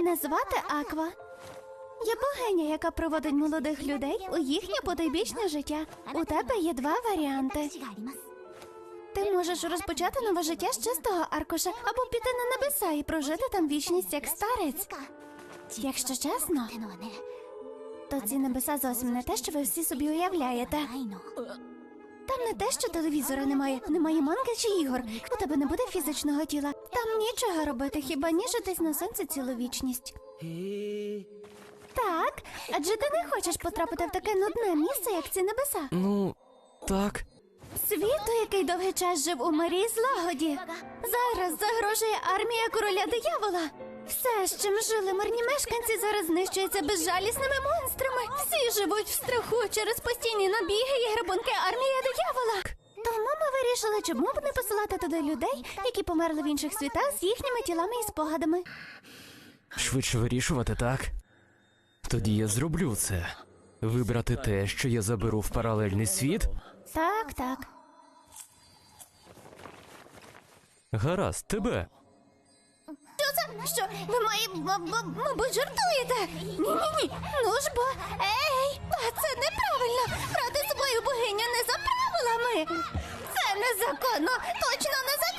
Мене звати Аква. Я богиня, яка проводить молодих людей у їхнє потойбічне життя. У тебе є два варіанти. Ти можеш розпочати нове життя з чистого аркуша або піти на небеса і прожити там вічність як старець. Якщо чесно, то ці небеса зовсім не те, що ви всі собі уявляєте. Там не те, що телевізора немає, немає манги чи ігор. У тебе не буде фізичного тіла. Там нічого робити, хіба ніжитись на сонці цілу вічність. Так, адже ти не хочеш потрапити в таке нудне місце, як ці небеса. Ну, так. Світу, який довгий час жив у мирі і злагоді. Зараз загрожує армія короля диявола. Все, з чим жили мирні мешканці, зараз знищується безжалісними монстрами. Всі живуть в страху через постійні набіги і грабунки армії диявола. Тому ми вирішили, чому б не посилати туди людей, які померли в інших світах з їхніми тілами і спогадами. Швидше вирішувати, так? Тоді я зроблю це. Вибрати те, що я заберу в паралельний світ. Так, так. Гаразд, тебе за... Що? Ви мої, мабуть, жартуєте? Ні-ні-ні. Ну ж бо. Ей, це неправильно. Брати собою богиня не за правилами. Це незаконно. Точно не незаконно.